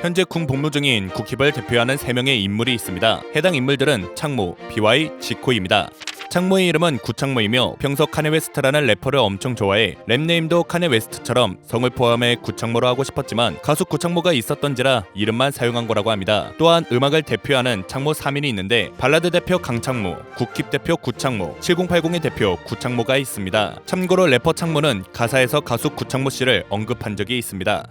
현재 궁 복무 중인 국힙을 대표하는 3명의 인물이 있습니다. 해당 인물들은 창모, BY, 지코입니다. 창모의 이름은 구창모이며 평소 카네 웨스트라는 래퍼를 엄청 좋아해 랩네임도 카네 웨스트처럼 성을 포함해 구창모로 하고 싶었지만 가수 구창모가 있었던지라 이름만 사용한 거라고 합니다. 또한 음악을 대표하는 창모 3인이 있는데 발라드 대표 강창모, 국힙 대표 구창모, 7080의 대표 구창모가 있습니다. 참고로 래퍼 창모는 가사에서 가수 구창모 씨를 언급한 적이 있습니다.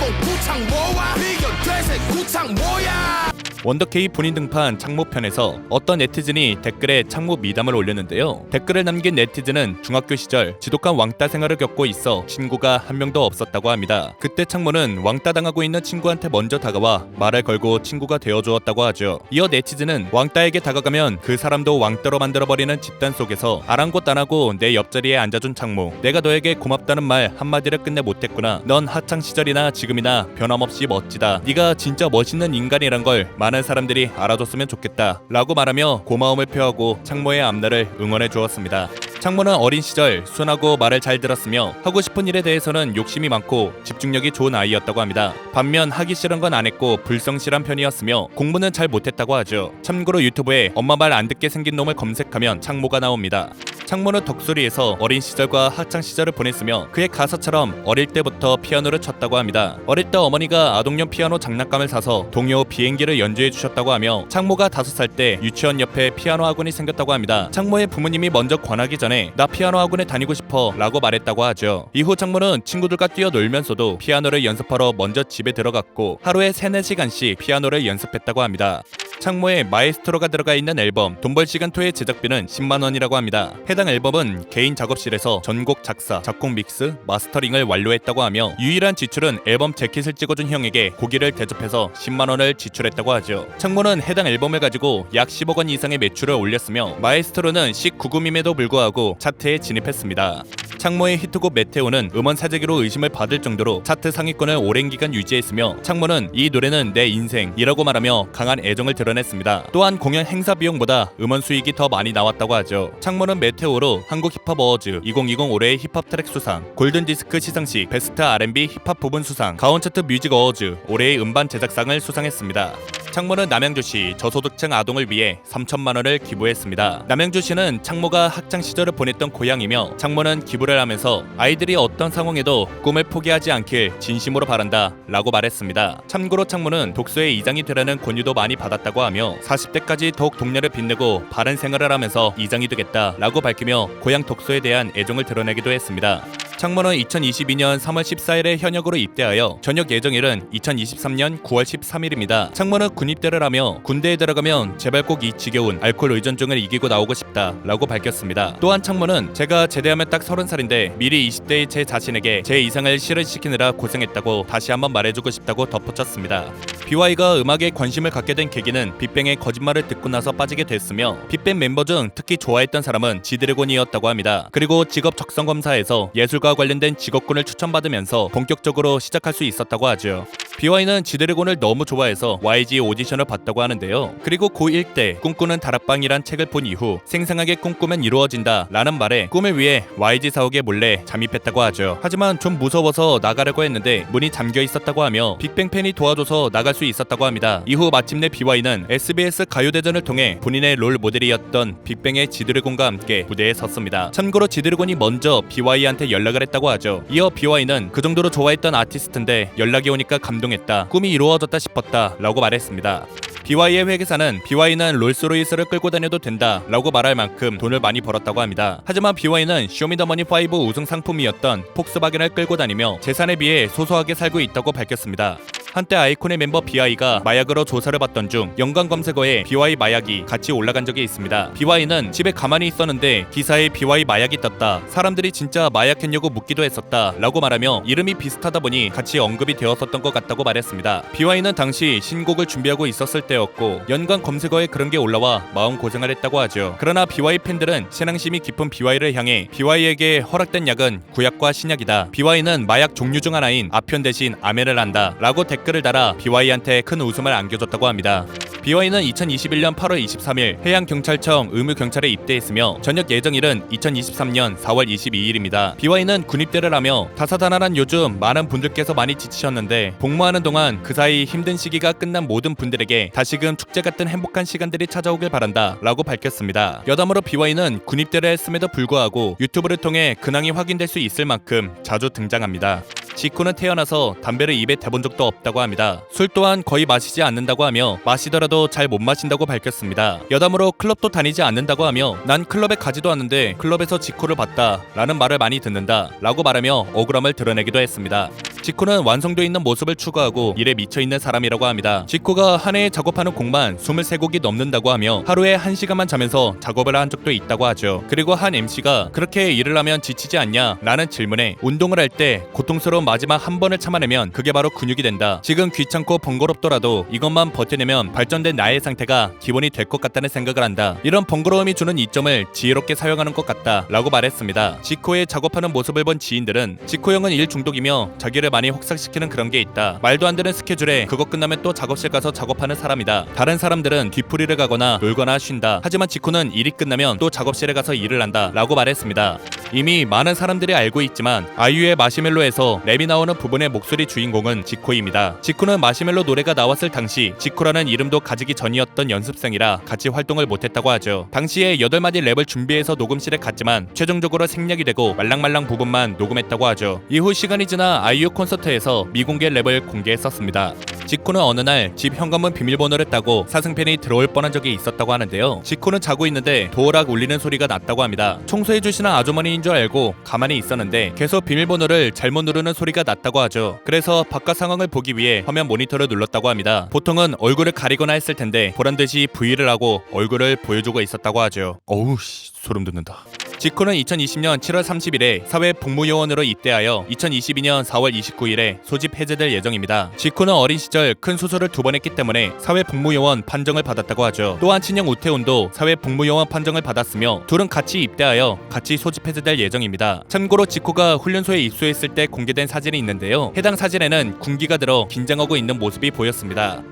7080 구창모와? 비교되세 구창모야 원더케이 본인 등판 창모편에서 어떤 네티즌이 댓글에 창모 미담을 올렸는데요. 댓글을 남긴 네티즌은 중학교 시절 지독한 왕따 생활을 겪고 있어 친구가 한 명도 없었다고 합니다. 그때 창모는 왕따 당하고 있는 친구한테 먼저 다가와 말을 걸고 친구가 되어 주었다고 하죠. 이어 네티즌은 왕따에게 다가가면 그 사람도 왕따로 만들어 버리는 집단 속에서 아랑곳 안 하고 내 옆자리에 앉아준 창모. 내가 너에게 고맙다는 말 한마디를 끝내 못했구나. 넌 하창 시절이나 지금이나 변함없이 멋지다. 네가 진짜 멋있는 인간이란 걸 많은 사람들이 알아줬으면 좋겠다. 라고 말하며 고마움을 표하고 창모의 앞날을 응원해 주었습니다. 창모는 어린 시절 순하고 말을 잘 들었으며 하고 싶은 일에 대해서는 욕심이 많고 집중력이 좋은 아이였다고 합니다. 반면 하기 싫은 건 안 했고 불성실한 편이었으며 공부는 잘 못했다고 하죠. 참고로 유튜브에 엄마 말 안 듣게 생긴 놈을 검색하면 창모가 나옵니다. 창모는 덕소리에서 어린 시절과 학창 시절을 보냈으며 그의 가사처럼 어릴 때부터 피아노를 쳤다고 합니다. 어릴 때 어머니가 아동용 피아노 장난감을 사서 동요 비행기를 연주해 주셨다고 하며 창모가 다섯 살 때 유치원 옆에 피아노 학원이 생겼다고 합니다. 창모의 부모님이 먼저 권하기 전에 나 피아노 학원에 다니고 싶어 라고 말했다고 하죠. 이후 창모는 친구들과 뛰어놀면서도 피아노를 연습하러 먼저 집에 들어갔고 하루에 3, 4시간씩 피아노를 연습했다고 합니다. 창모에 마에스트로가 들어가 있는 앨범 돈벌 시간 2의 제작비는 10만 원이라고 합니다. 해당 앨범은 개인 작업실에서 전곡 작사, 작곡 믹스, 마스터링을 완료했다고 하며 유일한 지출은 앨범 재킷을 찍어준 형에게 고기를 대접해서 10만 원을 지출했다고 하죠. 창모는 해당 앨범을 가지고 약 10억 원 이상의 매출을 올렸으며 마에스트로는 19금임에도 불구하고 차트에 진입했습니다. 창모의 히트곡 메테오는 음원 사재기로 의심을 받을 정도로 차트 상위권을 오랜 기간 유지했으며 창모는 이 노래는 내 인생이라고 말하며 강한 애정을 드러냈습니다. 또한 공연 행사 비용보다 음원 수익이 더 많이 나왔다고 하죠. 창모는 메테오로 한국 힙합 어워즈 2020 올해의 힙합 트랙 수상, 골든 디스크 시상식 베스트 R&B 힙합 부분 수상, 가온 차트 뮤직 어워즈 올해의 음반 제작상을 수상했습니다. 창모는 남양주시 저소득층 아동을 위해 3천만 원을 기부했습니다. 남양주시는 창모가 학창 시절을 보냈던 고향이며 창모는 기부를 하면서 아이들이 어떤 상황에도 꿈을 포기하지 않길 진심으로 바란다 라고 말했습니다. 참고로 창모는 독서의 이장이 되라는 권유도 많이 받았다고 하며 40대까지 더욱 동료를 빛내고 바른 생활을 하면서 이장이 되겠다 라고 밝히며 고향 독서에 대한 애정을 드러내기도 했습니다. 창모는 2022년 3월 14일에 현역으로 입대하여 전역 예정일은 2023년 9월 13일입니다. 창모는 군입대를 하며 군대에 들어가면 제발 꼭 이 지겨운 알코올 의존증을 이기고 나오고 싶다 라고 밝혔습니다. 또한 창모는 제가 제대하면 딱 30살인데 미리 20대의 제 자신에게 제 이상을 실현시키느라 고생했다고 다시 한번 말해주고 싶다고 덧붙였습니다. BY가 음악에 관심을 갖게 된 계기는 빅뱅의 거짓말을 듣고 나서 빠지게 됐으며 빅뱅 멤버 중 특히 좋아했던 사람은 지드래곤이었다고 합니다. 그리고 직업 적성 검사에서 예술과 관련된 직업군을 추천받으면서 본격적으로 시작할 수 있었다고 하죠. BY는 지드래곤을 너무 좋아해서 YG 오디션을 봤다고 하는데요. 그리고 고1 때 꿈꾸는 다락방이란 책을 본 이후 생생하게 꿈꾸면 이루어진다 라는 말에 꿈을 위해 YG 사옥에 몰래 잠입했다고 하죠. 하지만 좀 무서워서 나가려고 했는데 문이 잠겨 있었다고 하며 빅뱅 팬이 도와줘서 나갈 수 있었다고 합니다. 이후 마침내 BY는 SBS 가요대전을 통해 본인의 롤 모델이었던 빅뱅의 지드래곤과 함께 무대에 섰습니다. 참고로 지드래곤이 먼저 BY한테 연락을 했다고 하죠. 이어 BY는 그 정도로 좋아했던 아티스트인데 연락이 오니까 감동 했다. 꿈이 이루어졌다 싶었다. 라고 말했습니다. BY의 회계사는 BY는 롤스로이스를 끌고 다녀도 된다 라고 말할 만큼 돈을 많이 벌었다고 합니다. 하지만 BY는 쇼미더머니5 우승 상품이었던 폭스바겐을 끌고 다니며 재산에 비해 소소하게 살고 있다고 밝혔습니다. 한때 아이콘의 멤버 BY가 마약으로 조사를 받던 중 연관 검색어에 BY 마약이 같이 올라간 적이 있습니다. BY는 집에 가만히 있었는데 기사에 BY 마약이 떴다. 사람들이 진짜 마약했냐고 묻기도 했었다. 라고 말하며 이름이 비슷하다 보니 같이 언급이 되었었던 것 같다고 말했습니다. BY는 당시 신곡을 준비하고 있었을 때였고 연관 검색어에 그런 게 올라와 마음 고생을 했다고 하죠. 그러나 BY 팬들은 신앙심이 깊은 BY를 향해 BY에게 허락된 약은 구약과 신약이다. BY는 마약 종류 중 하나인 아편 대신 아멘을 한다. 라고 댓글 을 달아 BY한테 큰 웃음을 안겨줬다고 합니다. BY는 2021년 8월 23일 해양경찰청 의무경찰에 입대했으며 전역 예정일은 2023년 4월 22일입니다. BY는 군입대를 하며 다사다난한 요즘 많은 분들께서 많이 지치셨는데 복무하는 동안 그 사이 힘든 시기가 끝난 모든 분들에게 다시금 축제 같은 행복한 시간들이 찾아오길 바란다 라고 밝혔습니다. 여담으로 BY는 군입대를 했음에도 불구하고 유튜브를 통해 근황이 확인될 수 있을 만큼 자주 등장합니다. 지코는 태어나서 담배를 입에 대본 적도 없다고 합니다. 술 또한 거의 마시지 않는다고 하며 마시더라도 잘 못 마신다고 밝혔습니다. 여담으로 클럽도 다니지 않는다고 하며 난 클럽에 가지도 않는데 클럽에서 지코를 봤다 라는 말을 많이 듣는다 라고 말하며 억울함을 드러내기도 했습니다. 지코는 완성도 있는 모습을 추구하고 일에 미쳐있는 사람이라고 합니다. 지코가 한 해에 작업하는 곡만 23곡이 넘는다고 하며 하루에 1시간만 자면서 작업을 한 적도 있다고 하죠. 그리고 한 MC가 그렇게 일을 하면 지치지 않냐? 라는 질문에 운동을 할 때 고통스러운 마지막 한 번을 참아내면 그게 바로 근육이 된다. 지금 귀찮고 번거롭더라도 이것만 버텨내면 발전된 나의 상태가 기본이 될 것 같다는 생각을 한다. 이런 번거로움이 주는 이점을 지혜롭게 사용하는 것 같다. 라고 말했습니다. 지코의 작업하는 모습을 본 지인들은 지코 형은 일 중독이며 자기를 많이 혹사시키는 그런 게 있다. 말도 안 되는 스케줄에 그거 끝나면 또 작업실 가서 작업하는 사람이다. 다른 사람들은 뒤풀이를 가거나 놀거나 쉰다. 하지만 지코는 일이 끝나면 또 작업실에 가서 일을 한다. 라고 말했습니다. 이미 많은 사람들이 알고 있지만 아이유의 마시멜로에서 랩이 나오는 부분의 목소리 주인공은 지코입니다. 지코는 마시멜로 노래가 나왔을 당시 지코라는 이름도 가지기 전이었던 연습생이라 같이 활동을 못했다고 하죠. 당시에 8마디 랩을 준비해서 녹음실에 갔지만 최종적으로 생략이 되고 말랑말랑 부분만 녹음했다고 하죠. 이후 시간이 지나 아이유 콘서트에서 미공개 랩을 공개했었습니다. 지코는 어느 날 집 현관문 비밀번호를 따고 사승팬이 들어올 뻔한 적이 있었다고 하는데요. 지코는 자고 있는데 도어락 울리는 소리가 났다고 합니다. 청소해 주시는 아주머니인 줄 알고 가만히 있었는데 계속 비밀번호를 잘못 누르는 소리가 났다고 하죠. 그래서 바깥 상황을 보기 위해 화면 모니터를 눌렀다고 합니다. 보통은 얼굴을 가리거나 했을 텐데 보란 듯이 V를 하고 얼굴을 보여주고 있었다고 하죠. 어우 씨 소름 돋는다. 지코는 2020년 7월 30일에 사회 복무요원으로 입대하여 2022년 4월 29일에 소집 해제될 예정입니다. 지코는 어린 시절 큰 수술을 두 번 했기 때문에 사회 복무요원 판정을 받았다고 하죠. 또한 친형 우태훈도 사회 복무요원 판정을 받았으며 둘은 같이 입대하여 같이 소집 해제될 예정입니다. 참고로 지코가 훈련소에 입소했을 때 공개된 사진이 있는데요. 해당 사진에는 군기가 들어 긴장하고 있는 모습이 보였습니다.